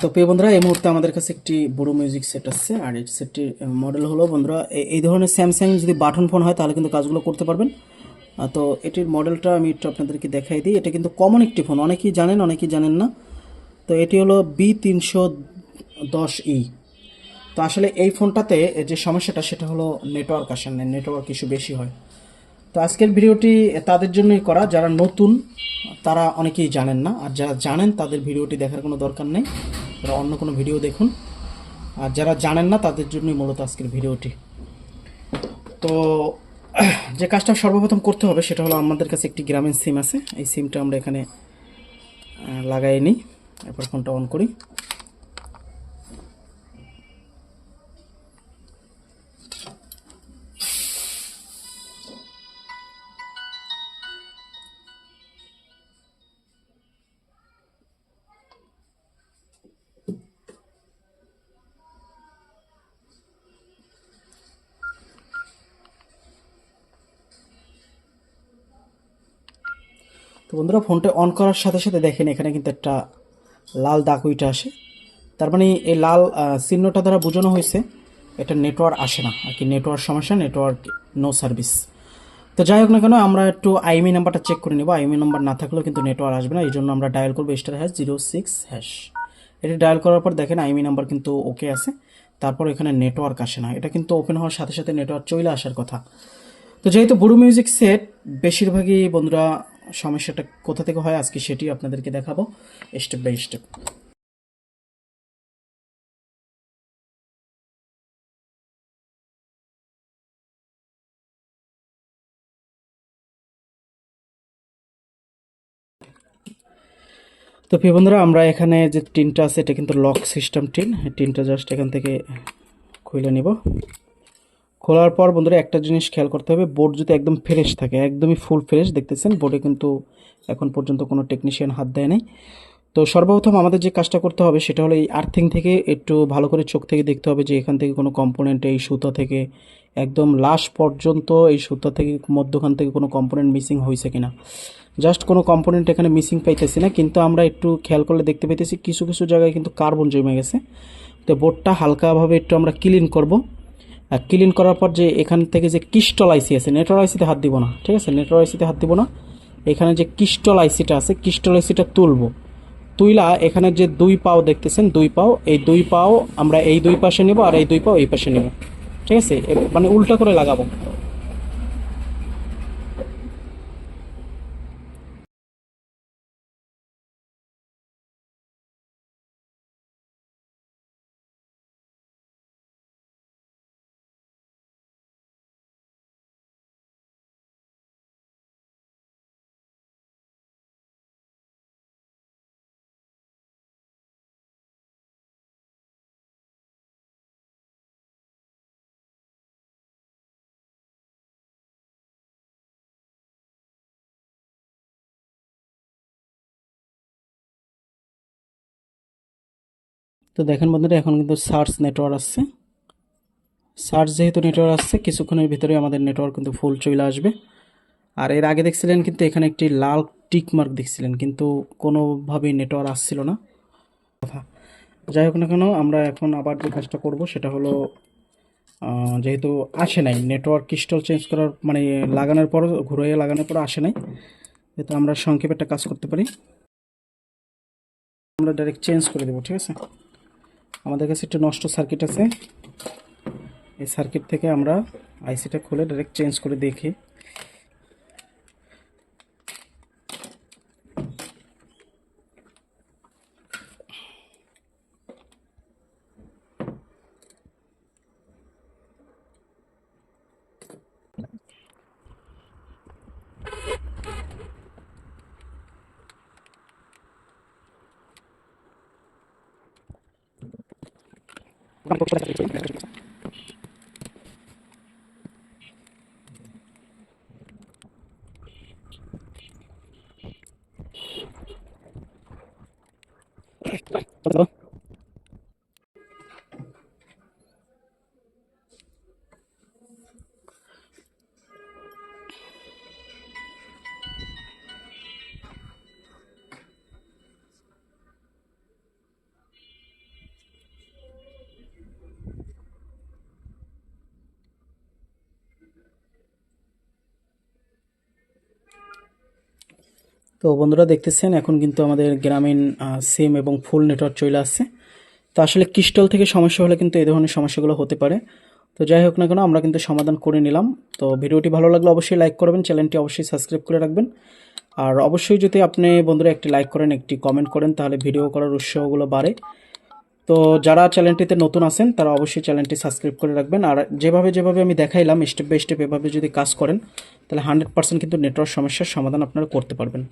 তো প্রিয় বন্ধুরা, এই মুহূর্তে আমাদের কাছে একটি বড় মিউজিক সেট আসছে, আর এই সেটটির মডেল হলো বন্ধুরা এই ধরনের স্যামসাং যদি বাটন ফোন হয়, তাহলে কিন্তু কাজগুলো করতে পারবেন। তো এটির মডেলটা আমি একটু আপনাদেরকে দেখাই দিই। এটা কিন্তু কমন একটি ফোন অনেকেই জানেন অনেকেই জানেন না। তো এটি হলো বি তিনশো দশ ই তো আসলে এই ফোনটাতে যে সমস্যাটা, সেটা হলো নেটওয়ার্ক আসে না নেটওয়ার্ক ইস্যু বেশি হয়। তো আজকের ভিডিওটি তাদের জন্যই করা। যারা নতুন, তারা অনেকেই জানেন না। আর যারা জানেন, তাদের ভিডিওটি দেখার কোনো দরকার নেই। তারা অন্য কোনো ভিডিও দেখুন। আর যারা জানেন না, তাদের জন্যই মূলত আজকের ভিডিওটি। তো, যে কাজটা সর্বপ্রথম করতে হবে, সেটা হলো আমাদের কাছে একটি গ্রামীণ সিম আছে। এই সিমটা আমরা এখানে লাগাই নিই এরপর ফোনটা অন করি। তো বন্ধুরা, ফোনটা অন করার সাথে সাথে দেখেন এখানে কিন্তু একটা লাল দাগ উইটা আসে। তার মানে এই লাল চিহ্নটা দ্বারা বোঝানো হয়েছে, এটা নেটওয়ার্ক আসে না। আর কি নেটওয়ার্ক সমস্যা নেটওয়ার্ক নো সার্ভিস তো যাই হোক না কেন, আমরা একটু আইমি নাম্বারটা চেক করে নেব। আইমি নাম্বার না থাকলেও কিন্তু নেটওয়ার্ক আসবে না এই জন্য আমরা ডায়াল করব star hash zero six hash এটা ডায়াল করার পর দেখেন আইমি নাম্বার কিন্তু ওকে আছে, তারপর এখানে নেটওয়ার্ক আসে না। এটা কিন্তু ওপেন হওয়ার সাথে সাথে নেটওয়ার্ক চলে আসার কথা। তো যেহেতু বুড়ো মিউজিক সেট বেশিরভাগই বন্ধুরা সমস্যাটা কোথা থেকে হয় আজকে সেটি আপনাদেরকে দেখাবো। স্টেপ বাই স্টেপ তো প্রিয় বন্ধুরা, আমরা এখানে যে টিনটা আছে, এটা কিন্তু লক সিস্টেম টিন টিনটা জাস্ট এখান থেকে খুলে নিব। খোলার পর বন্ধুরা একটা জিনিস খেয়াল করতে হবে বোর্ড যদি একদম ফ্রেশ থাকে, একদমই ফুল ফ্রেশ দেখতেছেন বোর্ডে কিন্তু এখন পর্যন্ত কোনো টেকনিশিয়ান হাত দেয় নাই। তো সর্বপ্রথম আমাদের যে কাজটা করতে হবে সেটা হলো এই আর্থিং থেকে একটু ভালো করে চোখ থেকে দেখতে হবে যে এখান থেকে কোনো কম্পোনেন্ট এই সুতা থেকে একদম লাস্ট পর্যন্ত এই সুতা থেকে মধ্যখান থেকে কোনো কম্পোনেন্ট মিসিং হয়েছে কিনা। জাস্ট কোনো কম্পোনেন্ট এখানে মিসিং পাইতেছি না, কিন্তু আমরা একটু খেয়াল করলে দেখতে পাইতেছি কিছু কিছু জায়গায় কিন্তু কার্বন জমে গেছে। তো বোর্ডটা হালকাভাবে একটু আমরা ক্লিন করব। ক্লিন করার পর যে এখান থেকে যে কিস্টল আইসি আছে নেটওয়ার আইসিতে হাত দিব না, ঠিক আছে? নেটওয়ার আইসিতে হাত দিব না। এখানে যে কিস্টল আইসিটা আছে কিস্টল আইসিটা তুলব। তুইলা এখানে যে দুই পাও দেখতেছেন, দুই পাও, এই দুই পাও আমরা এই দুই পাশে নেব আর এই দুই পাও এই পাশে নেব, ঠিক আছে? মানে উল্টা করে লাগাবো। তো দেখেন বন্ধুরা, এখন কিন্তু সার্চ নেটওয়ার্ক আসছে। সার্চ যেহেতু নেটওয়ার্ক আসছে, কিছুক্ষণের ভিতরে আমাদের নেটওয়ার্ক কিন্তু ফুল চলে আসবে। আর এর আগে দেখছিলেন কিন্তু এখানে একটি লাল টিক মার্ক দেখছিলেন, কিন্তু কোনোভাবেই নেটওয়ার্ক আসছিল না। কথা যাই হোক না কেন, আমরা এখন আবার যে কাজটা করব, সেটা হলো যেহেতু আসে নাই নেটওয়ার্ক ক্রিস্টাল চেঞ্জ করার মানে লাগানোর পর ঘুরিয়ে লাগানোর পর আসে নাই, যেহেতু আমরা সংক্ষেপে একটা কাজ করতে পারি। আমরা ডাইরেক্ট চেঞ্জ করে দেবো, ঠিক আছে? আমাদের কাছে একটা নষ্ট সার্কিট আছে। এই সার্কিট থেকে আমরা আইসিটা খুলে ডাইরেক্ট চেঞ্জ করে দেখি। Todo. তো বন্ধুরা দেখতেছেন, এখন কিন্তু আমাদের গ্রামীণ সিম এবং ফুল নেটওয়ার্ক চলে আসছে। তো আসলে ক্রিস্টল থেকে সমস্যা হলে কিন্তু এই ধরনের সমস্যাগুলো হতে পারে। তো যাই হোক না কেন, আমরা কিন্তু সমাধান করে নিলাম। তো ভিডিওটি ভালো লাগলে অবশ্যই লাইক করবেন, চ্যানেলটি অবশ্যই সাবস্ক্রাইব করে রাখবেন। আর অবশ্যই যদি আপনি বন্ধুরা একটি লাইক করেন, একটি কমেন্ট করেন, তাহলে ভিডিও করার উৎসাহগুলো বাড়ে। তো যারা চ্যানেলটিতে নতুন আছেন, তারা অবশ্যই চ্যানেলটি সাবস্ক্রাইব করে রাখবেন। আর যেভাবে যেভাবে আমি দেখাইলাম স্টেপ বাই স্টেপ এভাবে যদি কাজ করেন, তাহলে হান্ড্রেড পার্সেন্ট কিন্তু নেটওয়ার্ক সমস্যার সমাধান আপনারা করতে পারবেন।